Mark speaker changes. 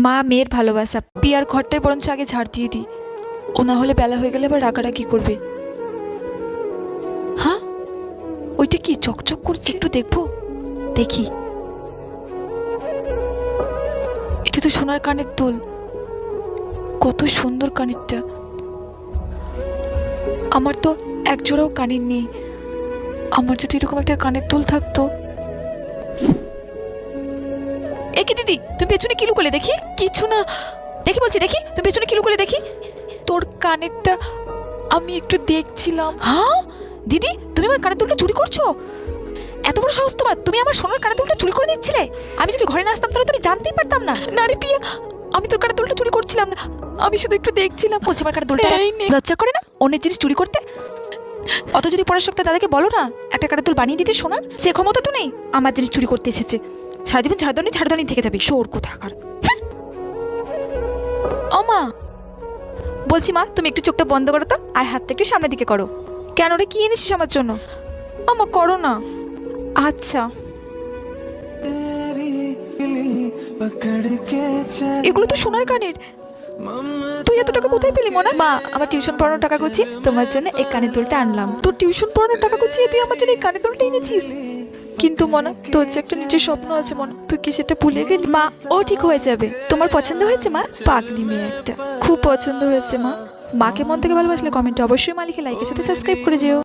Speaker 1: মা মেয়ের ভালোবাসা। পিয়ার ঘরটায় বরঞ্চ আগে ঝাড় দিয়ে দিই। ও না হলে বেলা হয়ে গেলে আবার রাগারাগি করবে। হ্যাঁ? ওইটা কি চকচক করছে? একটু দেখব? দেখি। এটা তো সোনার কানের দুল। কত সুন্দর কানেরটা। আমার তো এক জোড়াও কানের নেই। আমার যদি এরকম একটা কানের দুল থাকতো এ কি দিদি তুমি পেছনে কি লুকোলে দেখি? কিছু না। দেখি বলছি দেখি তুমি পেছনে কি লুকোলে দেখি? তোর কানেরটা আমি একটু দেখছিলাম। হ্যাঁ? দিদি তুমি আমার কানের দুলটা চুরি করছ? এত বড় সাহস তোমার তুমি আমার সোনার কানের দুলটা চুরি করে নিচ্ছিলে? আমি যদি ঘরে না আসতাম তাহলে তুমি জানতেই পারতাম না। না রে পিয়া আমি তোর কানের দুলটা চুরি করছিলাম না। আমি শুধু একটু দেখছিলাম। বলছি আমার কানের দুলটা লজ্জা করে না? অন্যের জিনিস চুরি করতে? অত যদি পরের সপ্তাহে দাদাকে বলো না একটা কানের দুল বানিয়ে দিতে শোনার সে ক্ষমতা তো নেই। আমার জিনিস চুরি করতে এসেছে। সারা জীবন ঝাড়দনি ঝাড়দনি থেকে যাবি, শোর কোথাকার অমা বলছি মা, তুমি একটু চোখটা বন্ধ করো তো, আর হাতটা একটু সামনের দিকে করো। কেন রে, কি এনেছিস আমার জন্য? আমা করো না। আচ্ছা। এগুলো তো সোনার কানের। তুই এত টাকা কোথায় পেলি, মনে? মা, আমার টিউশন পড়ানোর টাকা গুছি তোমার জন্য এই কানের দুলটা আনলাম। তোর টিউশন পড়ানোর টাকা গুছিয়ে তুই আমার জন্য এই কানের দুলটা এনেছিস? কিন্তু মনা, তোর যে একটা নিজের স্বপ্ন আছে মনা, তুই কি সেটা ভুলে গেলি? মা, ও ঠিক হয়ে যাবে। তোমার পছন্দ হয়েছে মা? পাগলি মেয়ে একটা। খুব পছন্দ হয়েছে মা। মাকে মন থেকে ভালোবাসলে কমেন্টে অবশ্যই মালিকে লাইকের সাথে সাবস্ক্রাইব করে যেও।